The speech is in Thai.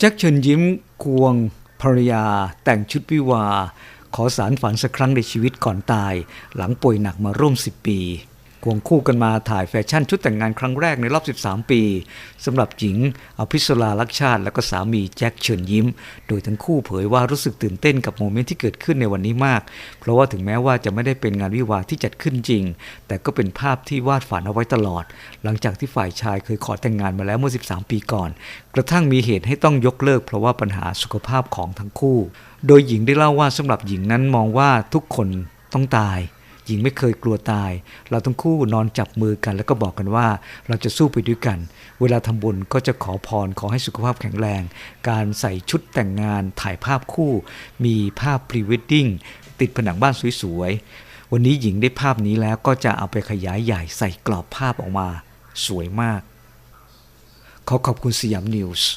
แจ็คเชิญยิ้มควงภรรยา แต่งชุดวิวา ขอสารฝันสักครั้งในชีวิตก่อนตาย หลังป่วยหนักมาร่วม10ปี ควงคู่กันมาถ่ายแฟชั่นชุดแต่งงานครั้งแรกในรอบ 13 ปีสำหรับหญิงอภิสราลักชาติ และก็สามีแจ็คเชิญยิ้ม โดยทั้งคู่เผยว่ารู้สึกตื่นเต้นกับโมเมนต์ที่เกิดขึ้นในวันนี้มาก เพราะว่าถึงแม้ว่าจะไม่ได้เป็นงานวิวาที่จัดขึ้นจริง แต่ก็เป็นภาพที่วาดฝันเอาไว้ตลอด หลังจากที่ฝ่ายชายเคยขอแต่งงานมาแล้วเมื่อ 13 ปีก่อน กระทั่งมีเหตุให้ต้องยกเลิก เพราะว่าปัญหาสุขภาพของทั้งคู่ โดยหญิงได้เล่าว่าสำหรับหญิงนั้นมองว่าทุกคนต้องตาย หญิงไม่เคยกลัวตาย เราทั้งคู่นอนจับมือกัน แล้วก็บอกกันว่าเราจะสู้ไปด้วยกัน เวลาทำบุญก็จะขอพรขอให้สุขภาพแข็งแรง การใส่ชุดแต่งงานถ่ายภาพคู่ มีภาพพรีเวดดิ้งติดผนังบ้านสวยๆ วันนี้หญิงได้ภาพนี้แล้วก็จะเอาไปขยายใหญ่ใส่กรอบภาพออกมา สวยมาก ขอขอบคุณสยามนิวส์